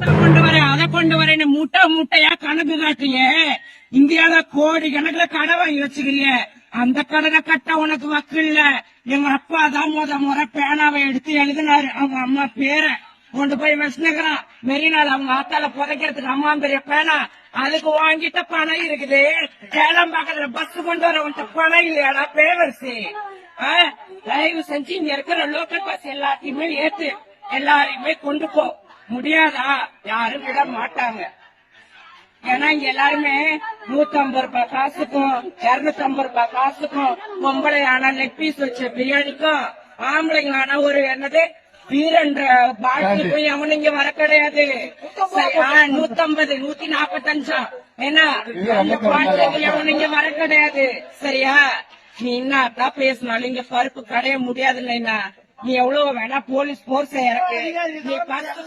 கொண்டு வரேன் அதை கொண்டு வரேன்னு முட்டை முட்டையா கணக்கு காட்டிய இந்தியால கோடி கணக்குல கடை வாங்கி வச்சுக்கிறிய. அந்த கடனை கட்ட உனக்கு வக்கு இல்ல. எங்க அப்பா தான் முத முறை பேனாவை எடுத்து எழுதினாரு. அவங்க அம்மா பேரை கொண்டு போய் வச்சுக்கிறான் மெரினால அவங்க ஆத்தால புதைக்கிறதுக்கு அம்மா பெரிய பேனா. அதுக்கு வாங்கிட்ட பணம் இருக்குது. சேலம் பக்கத்துல பஸ் கொண்டு வர உன்கிட்ட பணம் இல்லையாடா பேவர்ஸு தயவு செஞ்சு இங்க இருக்கிற லோக்கல் பஸ் எல்லாத்தையுமே ஏத்து எல்லாரையுமே கொண்டு போ. முடியாதா? யாரும் விட மாட்டாங்க. ஏன்னா இங்க எல்லாருமே நூத்தி ஐம்பது ரூபாய் காசுக்கும் இருநூத்தி ஐம்பது ரூபாய் காசுக்கும் பொம்பளை ஆனா லெக் பீஸ் வச்ச பிரியாணிக்கும் ஆம்பளைங்க ஆனா ஒரு என்னது பீரன்ற பாட்டிலுக்கும் எவனும் இங்க வர கிடையாது. நூத்தி ஐம்பது நூத்தி நாப்பத்தஞ்சா? என்ன அந்த பாட்டிலுக்கு எவனும் இங்க வர கிடையாது. சரியா? நீ என்னத்தான் பேசினாலும் இங்க பருப்பு கடைய முடியாதுல்ல என்ன? நீ எவ்வளவு வேணா போலீஸ் போர்ஸ் இறக்கு. நீ பருப்பு